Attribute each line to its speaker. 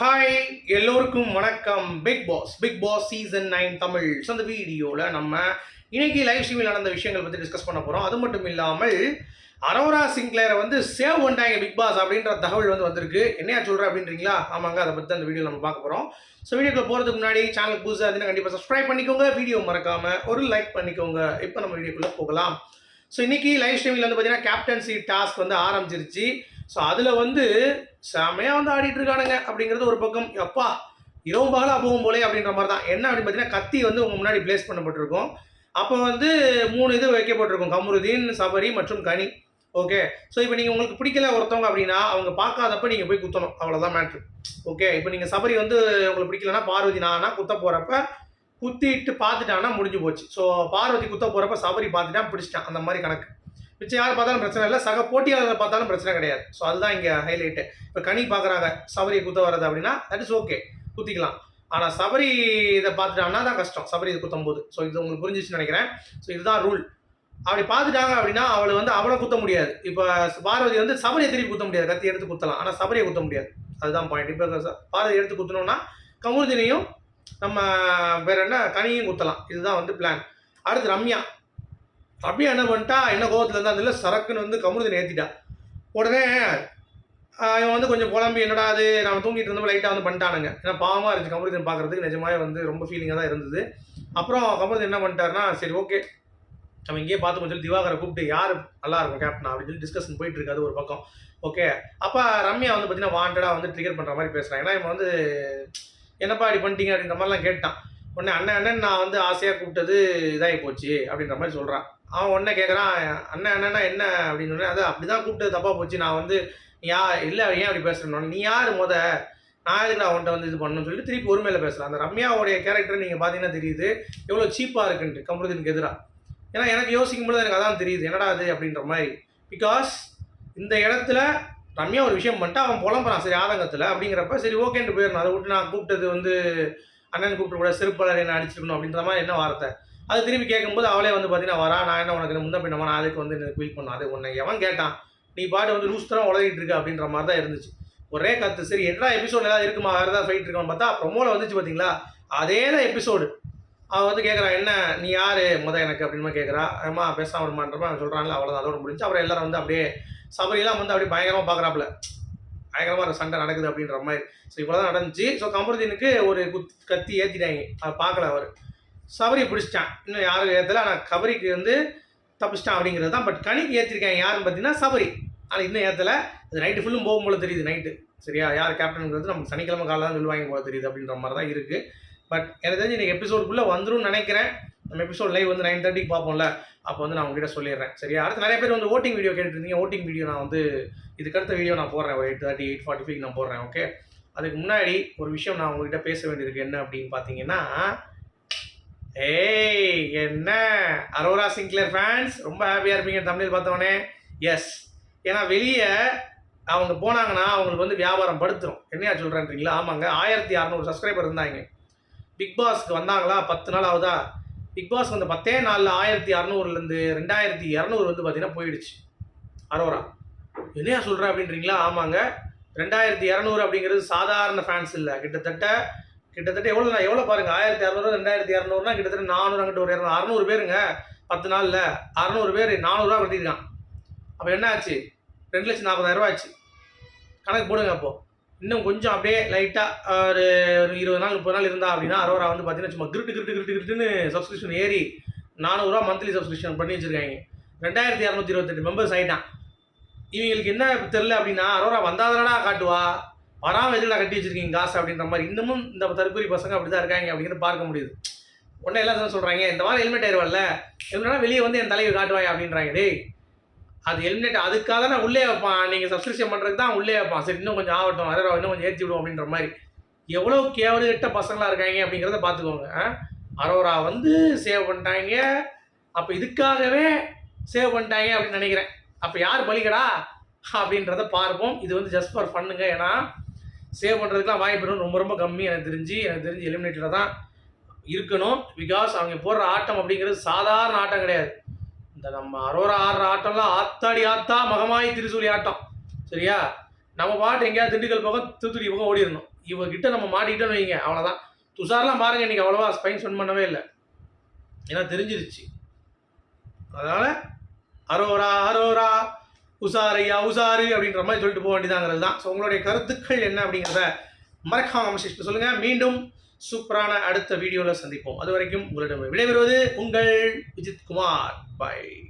Speaker 1: Hi எல்லோருக்கும் வணக்கம். Bigg Boss Bigg Boss season nine Tamil. So அந்த வீடியோவில் நம்ம இன்னைக்கு லைவ் ஸ்ட்ரீமில் நடந்த விஷயங்கள் பற்றி டிஸ்கஸ் பண்ண போகிறோம் அது மட்டும் இல்லாமல் அரோரா சிங்க்லேரை வந்து சேவ் பண்ணிட்டாங்க பிக் பாஸ் அப்படின்ற தகவல் வந்து வந்திருக்கு. என்னையா சொல்கிற அப்படின்றீங்களா? ஆமாங்க அதை பற்றி அந்த வீடியோ நம்ம பார்க்க போகிறோம் ஸோ வீடியோக்குள்ள போகிறதுக்கு முன்னாடி சேனல் புதுசாக அதுன்னு கண்டிப்பாக சப்ஸ்கிரைப் பண்ணிக்கோங்க. வீடியோ மறக்காமல் ஒரு லைக் பண்ணிக்கோங்க. இப்போ நம்ம வீடியோக்குள்ளே போகலாம். ஸோ இன்னைக்கு லைவ் ஸ்ட்ரீமில் வந்து பார்த்தீங்கன்னா கேப்டன்சி டாஸ்க் வந்து ஆரம்பிச்சிருச்சு. ஸோ அதில் வந்து செமையாக வந்து ஆடிட்டு இருக்கானுங்க அப்படிங்கிறது ஒரு பக்கம். எப்பா இரவும் பகலாக போகும் போலே அப்படின்ற மாதிரி தான் என்ன அப்படின்னு பார்த்தீங்கன்னா கத்தி வந்து உங்கள் முன்னாடி பிளேஸ் பண்ணப்பட்டிருக்கும். அப்போ வந்து மூணு இது வைக்கப்பட்டிருக்கும். கமருதீன் சபரி மற்றும் கனி. ஓகே ஸோ இப்போ நீங்கள் உங்களுக்கு பிடிக்கல ஒருத்தவங்க அப்படின்னா அவங்க பார்க்காதப்ப நீங்கள் போய் குத்தணும். அவ்வளோதான் மேட்ரு ஓகே இப்போ நீங்கள் சபரி வந்து உங்களுக்கு பிடிக்கலன்னா பார்வதி நானா குத்த போகிறப்ப குத்திட்டு பார்த்துட்டான்னா முடிஞ்சு போச்சு. ஸோ பார்வதி குத்த போகிறப்ப சபரி பார்த்துட்டா பிடிச்சிட்டான். அந்த மாதிரி கணக்கு. மிச்சம் யார் பார்த்தாலும் பிரச்சனை இல்லை. சக போட்டியாளர்கள் பார்த்தாலும் பிரச்சனை கிடையாது. ஸோ அதுதான் இங்கே ஹைலைட்டு இப்போ கனி பார்க்குறாங்க. சபரியை குத்த வர்றது அப்படின்னா தட் இஸ் ஓகே குத்திக்கலாம். ஆனால் சபரி இதை பார்த்துட்டாங்கன்னா தான் கஷ்டம். சபரி இது குத்தும் போது. ஸோ இது உங்களுக்கு புரிஞ்சிச்சுன்னு நினைக்கிறேன். ஸோ இதுதான் ரூல் அப்படி பார்த்துட்டாங்க அப்படின்னா அவளை வந்து அவளை குத்த முடியாது. இப்போ பார்வதி வந்து சபரியை திருப்பி குத்த முடியாது. கத்தி எடுத்து குத்தலாம். ஆனால் சபரியை குத்த முடியாது. அதுதான் பாயிண்ட் இப்போ பார்வதி எடுத்து குத்தணும்னா கமுருதினையும் நம்ம வேற என்ன கனியும் குத்தலாம். இதுதான் வந்து பிளான் அடுத்து ரம்யா. ரம்யா என்ன பண்ணிட்டா என்ன கோவத்தில் இருந்தா அதில் சரக்குன்னு வந்து கமுருதன் ஏற்றிட்டான் உடனே இவன் வந்து கொஞ்சம் புலம்பி என்னடா அது? நம்ம தூங்கிட்டு இருந்தப்போ லைட்டாக வந்து பண்ணிட்டானுங்க. ஏன்னா பாவமாக இருந்துச்சு கமருதீன் பார்க்குறதுக்கு நிஜமாவே வந்து ரொம்ப ஃபீலிங்காக தான் இருந்தது. அப்புறம் கமருதீன் என்ன பண்ணிட்டாருன்னா சரி ஓகே நம்ம இங்கேயே பார்த்து சொல்லி திவாகரை கூப்பிட்டு யார்? நல்லா இருக்கும் கேப்டன் அப்படின்னு சொல்லி டிஸ்கஷன் போயிட்டு அது ஒரு பக்கம். ஓகே அப்போ ரம்யா வந்து பார்த்தீங்கன்னா வாண்டடாக வந்து ட்ரிகர் பண்ணுற மாதிரி பேசுகிறான் ஏன்னா இவன் வந்து என்னப்பா இப்படி பண்ணிட்டீங்க? அப்படின்ற மாதிரிலாம் கேட்டான். உடனே அண்ணன் அண்ணன் நான் வந்து ஆசையாக கூப்பிட்டது இதாகி போச்சு அப்படின்ற மாதிரி சொல்கிறான் அவன் உடனே கேட்குறான் அண்ணன் அண்ணன்னா என்ன? அப்படின்னு சொன்னேன் அது அப்படி தான் கூப்பிட்டது தப்பாக போச்சு. நான் வந்து யா இல்லை ஏன் அப்படி பேசுகிறேன் நீ யார் முத? நான் எதுக்கு நான் அவன்கிட்ட வந்து இது பண்ணணும்னு சொல்லிட்டு திருப்பி ஒருமையில் பேசுகிறேன் அந்த ரம்யாவுடைய கேரக்டர் நீங்கள் பார்த்தீங்கன்னா தெரியுது. எவ்வளோ சீப்பாக இருக்குன்ட்டு கமருதீனுக்கு எதிராக ஏன்னா எனக்கு யோசிக்கும் பொழுது எனக்கு அதான் தெரியுது. என்னடா அது அப்படின்ற மாதிரி. பிகாஸ் இந்த இடத்துல ரம்யா ஒரு விஷயம் பண்ணிட்டு அவன் புலம்புறான். சரி ஆதங்கத்தில். அப்படிங்கிறப்ப சரி ஓகேன்ட்டு போயிடணும். அதை விட்டு நான் கூப்பிட்டது வந்து அண்ணன் கூப்பிட்டு கூட செருப்பாளர் என்ன அடிச்சிருக்கணும் அப்படின்ற மாதிரி என்ன வார்த்தை? அது திரும்பி கேட்கும்போது அவளே வந்து பார்த்தீங்கன்னா வரா நான் என்ன உனக்கு முந்த பின்னமா நான் அதுக்கு வந்து எனக்கு ஃபீல் பண்ணேன் அது உன்னை எவன் கேட்டான்? நீ பாட்டு வந்து லூஸ்தரம் உலகிட்டு இருக்கு அப்படின்ற மாதிரி தான் இருந்துச்சு. ஒரே கத்து. சரி என்ன எபிசோட் ஏதாவது இருக்குமா? வேறு ஏதாவது ஃபைட் இருக்கான்னு பார்த்தா ப்ரொமோல வந்துச்சு பார்த்தீங்களா? அதே தான் எபிசோடு அவன் வந்து கேட்குறான் என்ன? நீ யார்? முத எனக்கு அப்படின்னு கேட்குறா. அம்மா பேசாமல் வருமான்றப்ப அவன் சொல்கிறாங்களா அவ்வளோதான் அதோட முடிஞ்சு. அப்புறம் எல்லாரும் வந்து அப்படியே சபரியெல்லாம் வந்து அப்படியே பயங்கரமாக பார்க்குறாப்புல பயங்கரமாக சண்டை நடக்குது அப்படின்ற மாதிரி. ஸோ இவ்வளோ தான் நடந்துச்சு. ஸோ கமருதீனுக்கு ஒரு குத் கத்தி ஏற்றிட்டாங்க அதை பார்க்கல அவர். சபரி பிடிச்சிட்டான். இன்னும் யாரும் ஏற்றல ஆனால் கபரிக்கு வந்து தப்பிச்சிட்டான் அப்படிங்கிறது தான். பட் கணிக்கு ஏற்றிருக்காங்க யாருன்னு பார்த்தீங்கன்னா சபரி. ஆனால் இன்னும் ஏற்றலை அது நைட்டு ஃபுல்லும் போகும் போல தெரியுது நைட்டு சரியா? யார் கேப்டனுங்கிறது நமக்கு சனிக்கிழமை காலைல தான் சொல்லுவாங்க போல தெரியுது அப்படின்ற மாதிரி தான் இருக்குது பட் எனக்கு தெரிஞ்சு இன்னைக்கு எபிசோடுக்குள்ளே வந்துரும்னு நினைக்கிறேன். நம்ம எபிசோட் லைவ் வந்து நைன் தேர்ட்டிக்கு பார்ப்போம்ல. அப்போ வந்து நான் உங்ககிட்ட சொல்லிடுறேன். சரியா? அடுத்து நிறைய பேர் வந்து ஓட்டிங் வீடியோ கேட்டுருந்தீங்க. ஓட்டிங் வீடியோ நான் வந்து இதுக்கு அடுத்த வீடியோ நான் போடுறேன். Eight thirty eight forty five நான் போடுறேன். ஓகே அதுக்கு முன்னாடி ஒரு விஷயம் நான் உங்ககிட்ட பேச வேண்டியிருக்கு. என்ன அப்படின்னு பார்த்தீங்கன்னா ஏய் என்ன? அரோரா சிங்க்லர் ஃபேன்ஸ் ரொம்ப ஹாப்பியாக இருப்பீங்க தமிழில் பார்த்தவொடனே. எஸ் ஏன்னா வெளியே அவங்க போனாங்கன்னா அவங்களுக்கு வந்து வியாபாரம் படுத்துரும். என்னையா சொல்கிறேன்றீங்களா ஆமாங்க. ஆயிரத்தி அறநூறு சப்ஸ்கிரைபர் இருந்தாங்க. பிக் பாஸ்க்கு வந்தாங்களா? பத்து நாள் ஆகுதா? பிக் பாஸ் வந்து பத்தே நாளில் ஆயிரத்தி அறநூறுலேருந்து ரெண்டாயிரத்தி இரநூறு வந்து பார்த்தீங்கன்னா போயிடுச்சு. அரோரா என்னையா சொல்கிற அப்படின்றீங்களா? ஆமாங்க. ரெண்டாயிரத்தி இரநூறு அப்படிங்கிறது சாதாரண ஃபேன்ஸ் இல்லை. கிட்டத்தட்ட கிட்டத்தட்ட எவ்வளோ எவ்வளோ பாருங்க? ஆயிரத்தி இரநூறு ரெண்டாயிரத்தி இரநூறுனா கிட்டத்தட்ட நானூறு அங்கிட்ட ஒரு இரநூறு அறநூறு பேருங்க. பத்து நாளில் அறநூறு பேர் நானூறுரூவா கட்டியிருக்கான். அப்போ என்ன ஆச்சு? ரெண்டு லட்சம் நாற்பதாயிரரூவா ஆச்சு. கணக்கு போடுங்க அப்போது இன்னும் கொஞ்சம் அப்படியே லைட்டாக ஒரு ஒரு இருபது நாள் முப்பது நாள் இருந்தா அப்படின்னா அரோரா வந்து பார்த்தீங்கன்னா சும்மா கிரிட்டு கிரிட்டு கிரிட்டு கிரிட்டுன்னு சப்ஸ்கிரிப்ஷன் ஏறி நானூறுரூவா மந்த்லி சப்ஸ்கிரிப்ஷன் பண்ணி வச்சிருக்காங்க. ரெண்டாயிரத்தி இரநூத்தி இருபத்தெட்டு மெம்பர்ஸ் ஆகிட்டான் இவங்களுக்கு என்ன தெரில அப்படின்னா அரோரா வந்தாதானடா காட்டுவா? வராமல் எதுடா கட்டி வச்சிருக்கீங்க காசு அப்படின்ற மாதிரி இன்னமும் இந்த தற்கொலை பசங்க அப்படி தான் இருக்காங்க அப்படிங்கிறத பார்க்க முடியுது. உடனே எல்லாம் சொல்கிறாங்க இந்த வாரம் ஹெல்மெட் ஆயிடுவல்ல ஹெல்மெட்னா வெளியே வந்து என் தலையை காட்டுவாயா அப்படின்றாங்க. டேய் அது ஹெல்மெட் அதுக்காக தான் உள்ளே வைப்பான். நீங்கள் சப்ஸ்கிரிப்ஷன் பண்ணுறதுக்கு தான் உள்ளே வைப்பான். சரி இன்னும் கொஞ்சம் ஆகட்டும் அரே இன்னும் கொஞ்சம் ஏற்றி விடுவோம் அப்படின்ற மாதிரி. எவ்வளோ கேவலகிட்ட பசங்களாக இருக்காங்க அப்படிங்கிறத பார்த்துக்கோங்க. அரோரா வந்து சேவ் பண்ணிட்டாங்க. அப்போ இதுக்காகவே சேவ் பண்ணிட்டாங்க அப்படின்னு நினைக்கிறேன். அப்போ யார் பலிகடா? அப்படின்றத பார்ப்போம். இது வந்து ஜஸ்ட் ஃபார் ஃபன்னுங்க ஏன்னா சேவ் பண்ணுறதுக்குலாம் வாய்ப்பு ரொம்ப ரொம்ப கம்மி. எனக்கு தெரிஞ்சு எனக்கு தெரிஞ்சு எலிமினேட்டரில் தான் இருக்கணும். பிகாஸ் அவங்க போடுற ஆட்டம் அப்படிங்கிறது சாதாரண ஆட்டம் கிடையாது. இந்த நம்ம அரோரா ஆடுற ஆட்டம்லாம் ஆத்தாடி ஆத்தா மகமாயி திரிசூலி ஆட்டம். சரியா? நம்ம பாட்டு எங்கேயாவது திண்டுக்கல் பக்கம் தூத்துக்குடி பக்கம் ஓடிடணும். இவகிட்ட நம்ம மாட்டிக்கிட்டோம்னு வைங்க. அவ்வளோதான் துஷார்லாம் பாருங்க இன்னைக்கு அவ்வளோவா ஸ்பைன் ஸ்பெண்ட் பண்ணவே இல்லை. ஏன்னா தெரிஞ்சிருச்சு. அதனால் அரோரா அரோரா உசாரையா உசாரு அப்படின்ற மாதிரி சொல்லிட்டு போக வேண்டியதாங்கிறது தான். ஸோ உங்களுடைய கருத்துக்கள் என்ன அப்படிங்கிறத மறக்காம செக்ஷன் சொல்லுங்கள் மீண்டும் சூப்பரான அடுத்த வீடியோவில் சந்திப்போம். அது வரைக்கும் உங்களிடம் விடைபெறுவது உங்கள் விஜித் குமார். பை